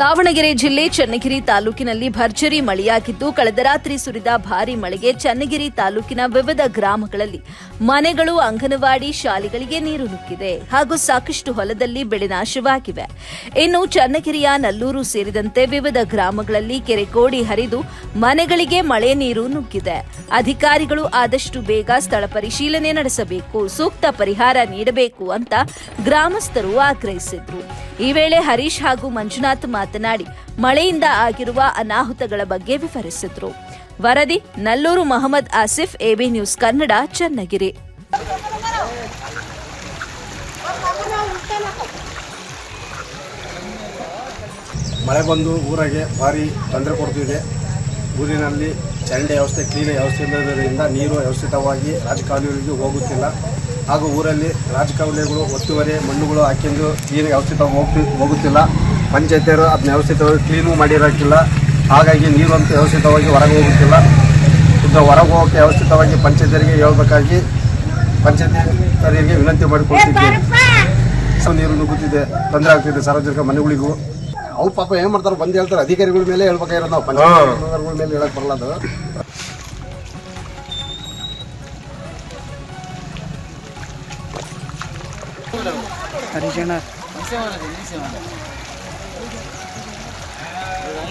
ದಾವಣಗೆರೆ ಜಿಲ್ಲೆ ಚನ್ನಗಿರಿ ತಾಲೂಕಿನಲ್ಲಿ ಭರ್ಜರಿ ಮಳೆಯಾಗಿದ್ದು, ಕಳೆದ ರಾತ್ರಿ ಸುರಿದ ಭಾರೀ ಮಳೆಗೆ ಚನ್ನಗಿರಿ ತಾಲೂಕಿನ ವಿವಿಧ ಗ್ರಾಮಗಳಲ್ಲಿ ಮನೆಗಳು, ಅಂಗನವಾಡಿ ಶಾಲೆಗಳಿಗೆ ನೀರು ನುಗ್ಗಿದೆ ಹಾಗೂ ಸಾಕಷ್ಟು ಹೊಲದಲ್ಲಿ ಬೆಳೆ ನಾಶವಾಗಿವೆ. ಇನ್ನು ಚನ್ನಗಿರಿಯ ನಲ್ಲೂರು ಸೇರಿದಂತೆ ವಿವಿಧ ಗ್ರಾಮಗಳಲ್ಲಿ ಕೆರೆ ಕೋಡಿ ಹರಿದು ಮನೆಗಳಿಗೆ ಮಳೆ ನೀರು ನುಗ್ಗಿದೆ. ಅಧಿಕಾರಿಗಳು ಆದಷ್ಟು ಬೇಗ ಸ್ಥಳ ಪರಿಶೀಲನೆ ನಡೆಸಬೇಕು, ಸೂಕ್ತ ಪರಿಹಾರ ನೀಡಬೇಕು ಅಂತ ಗ್ರಾಮಸ್ಥರು ಆಗ್ರಹಿಸಿದ್ರು. ಈ ವೇಳೆ ಹರೀಶ್ ಹಾಗೂ ಮಂಜುನಾಥ್ ಮಾತನಾಡಿ ಮಳೆಯಿಂದ ಆಗಿರುವ ಅನಾಹುತಗಳ ಬಗ್ಗೆ ವಿವರಿಸಿದ್ರು. ವರದಿ Nallur Mohammed Asif A B news Kannada, Channagiri. ಮಳೆ ಬಂದು ಊರಿಗೆ ಭಾರಿ ತೊಂದರೆ ಕೊಡ್ತಿದೆ. ಊರಿನಲ್ಲಿ ಚರಂಡಿ ವ್ಯವಸ್ಥೆ ಕ್ಲೀನ್ ವ್ಯವಸ್ಥೆ ಇಲ್ಲದರಿಂದ ನೀರು ವ್ಯವಸ್ಥಿತವಾಗಿ ರಾಜಕಾಲುವೆಗಳಿಗೆ ಹೋಗುತ್ತಿಲ್ಲ. ಹಾಗೂ ಊರಲ್ಲಿ ರಾಜಕಾಲುವೆಗಳು ಒತ್ತುವರಿ ಮಣ್ಣುಗಳು ಹಾಕಿಂದು ನೀರು ವ್ಯವಸ್ಥಿತವಾಗಿ ಹೋಗ್ತಿ, ಹೋಗುತ್ತಿಲ್ಲ. ಪಂಚಾಯತಿಯರು ಅದನ್ನ ವ್ಯವಸ್ಥಿತವಾಗಿ ಕ್ಲೀನು ಮಾಡಿರೋಕ್ಕಿಲ್ಲ. ಹಾಗಾಗಿ ನೀರು ಅಂತ ವ್ಯವಸ್ಥಿತವಾಗಿ ಹೊರಗೆ ಹೋಗುತ್ತಿಲ್ಲ. ಇದು ಹೊರಗೆ ಹೋಗೋಕ್ಕೆ ವ್ಯವಸ್ಥಿತವಾಗಿ ಪಂಚಾಯತಿಯರಿಗೆ ಹೇಳ್ಬೇಕಾಗಿ ಪಂಚಾಯತಿಯರಿಗೆ ವಿನಂತಿ ಮಾಡಿಕೊಡ್ತಿದ್ದೀವಿ ಸೊ ನೀರು ನುಗ್ಗುತ್ತಿದೆ ತೊಂದರೆ ಆಗ್ತಿದೆ ಸಾರ್ವಜನಿಕ ಮನೆಗಳಿಗೂ. ಅವ್ರು ಪಾಪ ಏನು ಮಾಡ್ತಾರೆ ಬಂದು ಹೇಳ್ತಾರೆ ಅಧಿಕಾರಿಗಳ ಮೇಲೆ ಹೇಳ್ಬೇಕಾಗಿರೋ ನಾವು. ಪಂಚಾಯತ್ ಮೇಲೆ ಹೇಳಕ್ ಬರಲ್ಲ ಅದು. ಹರಿಜನ.